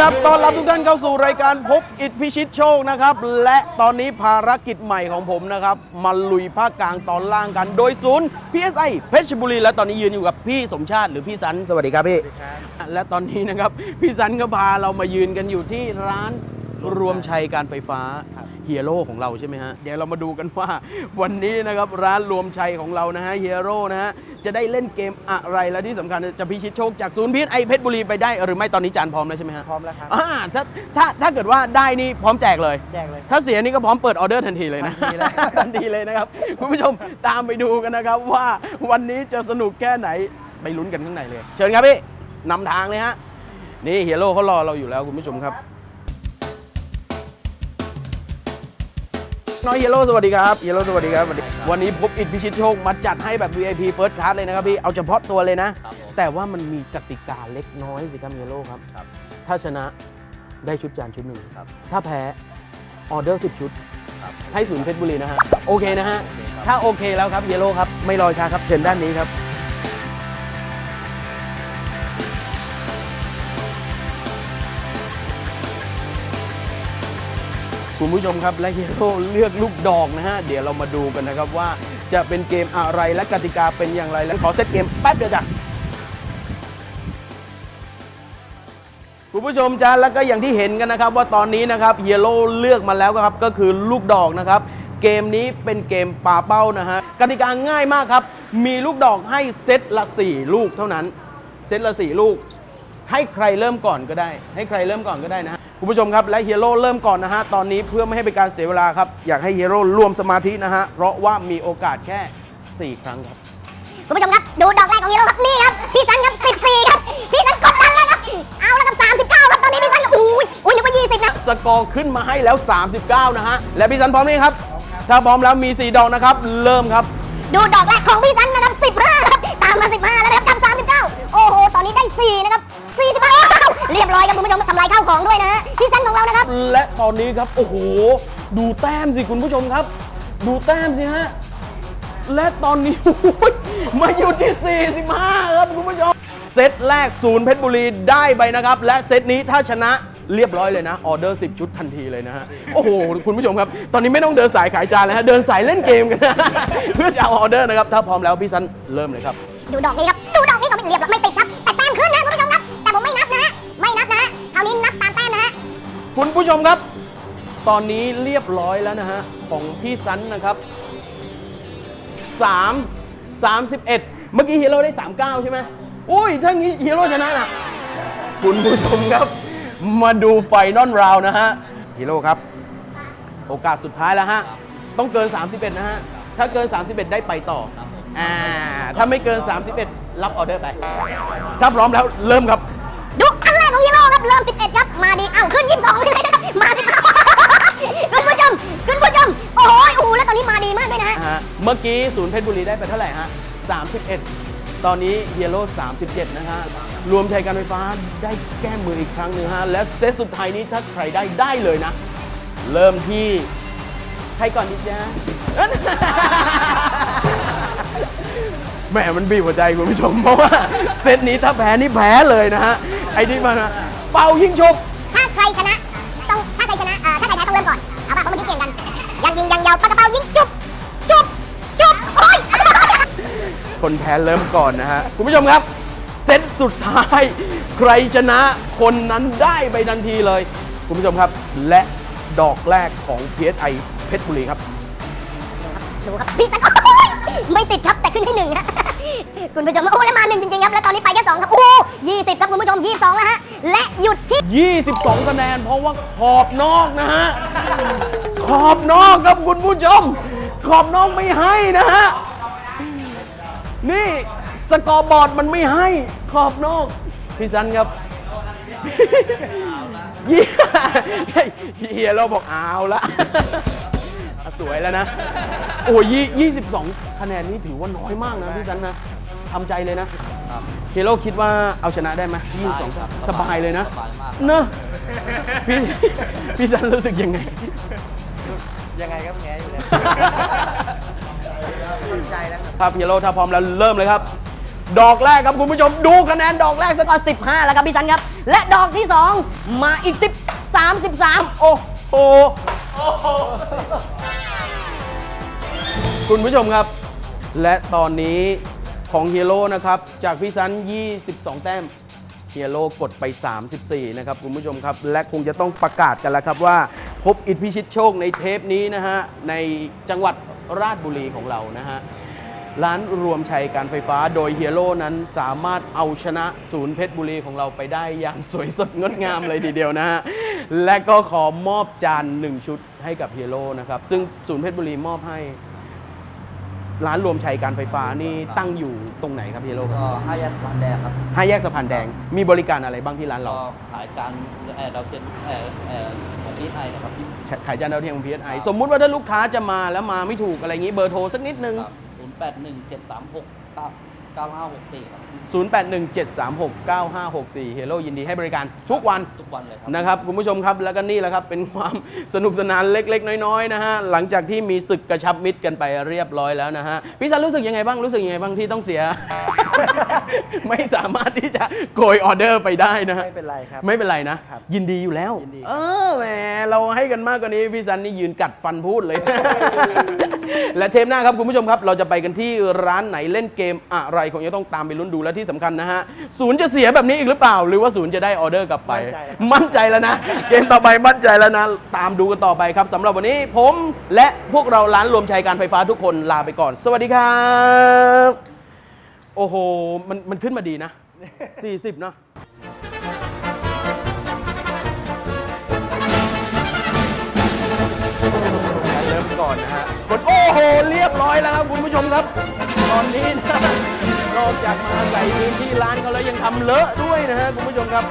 ครับต้อนรับทุกท่านเข้าสู่รายการพบอิทพิชิตโชคนะครับ และตอนนี้ภารกิจใหม่ของผมนะครับ มาลุยภาคกลางตอนล่างกัน โดยศูนย์ PSI เพชรบุรี และตอนนี้ยืนอยู่กับพี่สมชาติหรือพี่สัน สวัสดีครับพี่ และตอนนี้นะครับ พี่สันก็พาเรามายืนกันอยู่ที่ร้าน รวมชัยการไฟฟ้าเฮียโร่ของเราใช่ไหมฮะ เดี๋ยวเรามาดูกันว่าวันนี้นะครับร้านรวมชัยของเรานะฮะเฮียโร่นะฮะจะได้เล่นเกมอะไรและที่สำคัญจะพิชิตโชคจากศูนย์พีไอเพชรบุรีไปได้หรือไม่ตอนนี้จานพร้อมแล้วใช่ไหมฮะพร้อมแล้วครับอ่าถ้าถ้าถ้าเกิดว่าได้นี่พร้อมแจกเลยแจกเลย ถ้าเสียนี่ก็พร้อมเปิดออเดอร์ทันทีเลยนะทันทีเลยทันทีเลยนะครับคุณผู้ชมตามไปดูกันนะครับว่าวันนี้จะสนุกแค่ไหนไปลุ้นกันข้างในเลย เชิญครับพี่นำทางเลยฮะนี่เฮียโร่เขารอเราอยู่แล้วคุณผู้ชมครับ น้อยเยลโล่สวัสดีครับเยลโล่สวัสดีครับสวัสดีวันนี้พบอิทพิชิตโชคมาจัดให้แบบ VIP First Class เลยนะครับพี่ เอาเฉพาะตัวเลยนะครับผมแต่ว่ามันมีกติกาเล็กน้อยสิครับเยลโล่ครับครับถ้าชนะได้ชุดจานชุดหนึ่งครับถ้าแพ้ออเดอร์10ชุดครับให้ศูนย์เพชรบุรีนะฮะ โอเคนะฮะโอเคครับถ้าโอเคแล้วครับเยลโล่ครับ ไม่รอช้าครับ เชิญด้านนี้ครับ คุณผู้ชมครับและเฮีโร่เลือกลูกดอกนะฮะ เดี๋ยวเรามาดูกันนะครับว่าจะเป็นเกมอะไรและกติกาเป็นอย่างไรและขอเซตเกมแป๊บเดียวจ้ะคุณผู้ชมจ้าแล้วก็อย่างที่เห็นกันนะครับว่าตอนนี้นะครับเยลโล่เลือกมาแล้วครับก็คือลูกดอกนะครับ เกมนี้เป็นเกมปาเป้านะฮะกติกาง่ายมากครับ มีลูกดอกให้เซตละ 4 ลูกเท่านั้น เซตละ 4 ลูก ให้ใครเริ่มก่อนก็ได้ ให้ใครเริ่มก่อนก็ได้นะฮะ คุณผู้ชมครับและเฮียโร่เริ่มก่อนนะฮะตอนนี้เพื่อไม่ให้เป็นการเสียเวลาครับ อยากให้เฮียโร่รวมสมาธินะฮะเพราะว่ามีโอกาสแค่ 4 ครั้งครับ คุณผู้ชมครับ ดูดอกแรกของฮีโร่ครับนี่ครับพี่สันครับ14ครับพี่สันกดดันแล้วครับเอาแล้วครับ39ครับตอนนี้พี่สันอุ้ยอุ้ยนึกว่า20นะสกอร์ขึ้นมาให้แล้ว 39 นะฮะและพี่สันพร้อมไหมครับ ถ้าพร้อมแล้วมี 4 ดอกนะครับ เริ่มครับ ดูดอกแรกของพี่สันนะครับ15ครับตามมา 15 แล้วนะครับกับ39 โอ้โหตอนนี้ได้ 4 นะครับ45อ้าว เรียบร้อยครับคุณผู้ชมทำลายข้าวของด้วยนะฮะพี่สันของเรานะครับ และตอนนี้ครับโอ้โห ดูแต้มสิคุณผู้ชมครับ ดูแต้มสิฮะและตอนนี้มาอยู่ที่ 45 ครับคุณผู้ชมเซตแรกศูนย์เพชรบุรีได้ไปนะครับ และเซตนี้ถ้าชนะเรียบร้อยเลยนะ ออเดอร์ 10 ชุดทันทีเลยนะฮะ โอ้โห คุณผู้ชมครับ ตอนนี้ไม่ต้องเดินสายขายจานแล้วฮะ เดินสายเล่นเกมกันนะเพื่อจะเอาออเดอร์นะครับ ถ้าพร้อมแล้วพี่ซันเริ่มเลยครับ ดูดอกนี้ครับ ดูดอกนี้ก็ไม่เรียบร้อยไม่ติด นับนะฮะคราวนี้นับตามแต้มนะฮะ คุณผู้ชมครับ ตอนนี้เรียบร้อยแล้วนะฮะ ของพี่ซันนะครับ 3 31 เมื่อกี้ฮีโร่ได้ 39 ใช่ไหมอุ้ยถ้างี้ฮีโร่ชนะนะคุณผู้ชมครับ มาดูไฟนอลราวนะฮะฮีโร่ครับ โอกาสสุดท้ายแล้วฮะ ต้องเกิน 31 นะฮะ ถ้าเกิน 31 ได้ไปต่ออ่าถ้าไม่เกิน 31 รับออเดอร์ไป ถ้าพร้อมแล้วเริ่มครับ ดูอันแรกของฮีโร่ครับ กี้ศูนย์เพชรบุรีได้ไปเท่าไหร่ฮะ 31 ตอนนี้เฮียโร่37 นะฮะ รวมใจการไฟฟ้าได้แก้มืออีกครั้งหนึ่งฮะ และเซตสุดท้ายนี้ถ้าใครได้ได้เลยนะ เริ่มที่ใครก่อนดีจ๊ะแหมมันบีบหัวใจคุณผู้ชม เพราะว่าเซตนี้ถ้าแพ้นี่แพ้เลยนะฮะ ไอ้ที่มานะเป่ายิงชกถ้าใครชนะ ต้องถ้าใครชนะเอ่อถ้าใครแพ้ต้องเริ่มก่อน เอาป่ะเพราะเมื่อกี้เกี่ยงกัน ยังยิงยังยาวปากระเป๋ายิงจุบ คนแพ้เริ่มก่อนนะฮะ คุณผู้ชมครับ เซตสุดท้าย ใครชนะคนนั้นได้ไปทันทีเลย คุณผู้ชมครับ และดอกแรกของ PSI เพชรบุรีครับดูครับพี่สันโอ้ยไม่ติดครับแต่ขึ้นให้หนึ่งฮะคุณผู้ชมโอ้แล้วมาหนึ่งจริงๆครับ แล้วตอนนี้ไปแค่สองครับโอ้ยี่สิบครับคุณผู้ชมยี่สิบสองแล้วฮะ และหยุดที่22คะแนน เพราะว่าขอบนอกนะฮะ ขอบนอกครับคุณผู้ชม ขอบนอกไม่ให้นะฮะ นี่สกอร์บอร์ดมันไม่ให้ขอบนอก พี่ซันครับเฮียเฮียเราบอกเอาละอะสวยแล้วนะ โอ้ยยี่สิบสองคะแนนนี่ถือว่าน้อยมากนะพี่ซันนะทำใจเลยนะเฮโร่คิดว่าเอาชนะได้ไหมยี่สิบสองได้ครับสบายเลยนะสบายมากเนอะพี่พี่ซันรู้สึกยังไง ยังไงก็แพ้อยู่แล้ว ใจแล้วครับครับเฮโร่ถ้าพร้อมแล้วเริ่มเลยครับ ดอกแรกครับคุณผู้ชมดูคะแนนดอกแรกสักก็15 แล้วครับพี่สันครับ และดอกที่ 2 มาอีก 10 33 โอ้โหคุณผู้ชมครับ และตอนนี้ของเฮียโร่นะครับ จากพี่ซัน 22 แต้มเฮียโร่กดไป 34 นะครับ คุณผู้ชมครับ และคงจะต้องประกาศกันแล้วครับว่า พบอิทพิชิตโชคในเทปนี้นะฮะ ในจังหวัดราชบุรีของเรานะฮะ ร้านรวมชัยการไฟฟ้าโดยเฮียโร่นั้นสามารถเอาชนะศูนย์เพชรบุรีของเราไปได้อย่างสวยสดงดงามเลยทีเดียวนะฮะ และก็ขอมอบจาน 1 ชุดให้กับเฮียโร่นะครับ ซึ่งศูนย์เพชรบุรีมอบให้ ร้านรวมชัยการไฟฟ้านี่ตั้งอยู่ตรงไหนครับเฮียโร่ครับก็ห้าแยกสะพานแดงครับห้าแยกสะพานแดงมีบริการอะไรบ้างที่ร้านเราขายการเอ่อเราเป็นเอ่อเอ่อของที่ไทนะครับ ขายจานดาวเทียมของ PSI สมมุติว่าถ้าลูกค้าจะมาแล้วมาไม่ถูกอะไรอย่างนี้เบอร์โทรสักนิดนึง 0817369564ครับ0817369564 Hello ยินดีให้บริการทุกวัน ทุกวันเลยครับ นะครับคุณผู้ชมครับแล้วก็นี่แหละครับเป็นความ สนุกสนานเล็ก ๆ น้อยๆนะฮะหลังจากที่มีศึกกระชับมิตรกันไปเรียบร้อยแล้วนะฮะพี่ชันรู้สึกยังไงบ้างรู้สึกยังไงบ้างที่ต้องเสีย ไม่สามารถที่จะโกยออเดอร์ไปได้นะฮะไม่เป็นไรครับไม่เป็นไรนะ ครับยินดีอยู่แล้ว ยินดีเออแหมเราให้กันมากกว่านี้พี่ซันนี่ยืนกัดฟันพูดเลย และเทปหน้าครับคุณผู้ชมครับ เราจะไปกันที่ร้านไหนเล่นเกมอะไรคงจะต้องตามไปลุ้นดูและที่สำคัญนะฮะศูนย์จะเสียแบบนี้อีกหรือเปล่า หรือว่าศูนย์จะได้ออเดอร์กลับไป มั่นใจแล้วนะ เกมต่อไปมั่นใจแล้วนะ ตามดูกันต่อไปครับสำหรับวันนี้ผมและพวกเราร้านรวมชัยการไฟฟ้าทุกคนลาไปก่อน สวัสดีครับ โอ้โห มันมันขึ้นมาดีนะ 40 เนาะเริ่มก่อนนะฮะกดโอ้โห เรียบร้อยแล้วครับคุณผู้ชมครับ ตอนนี้นะนอกจากมาใส่พื้นที่ร้านเขาแล้วยังทำเลอะด้วยนะฮะคุณผู้ชมครับ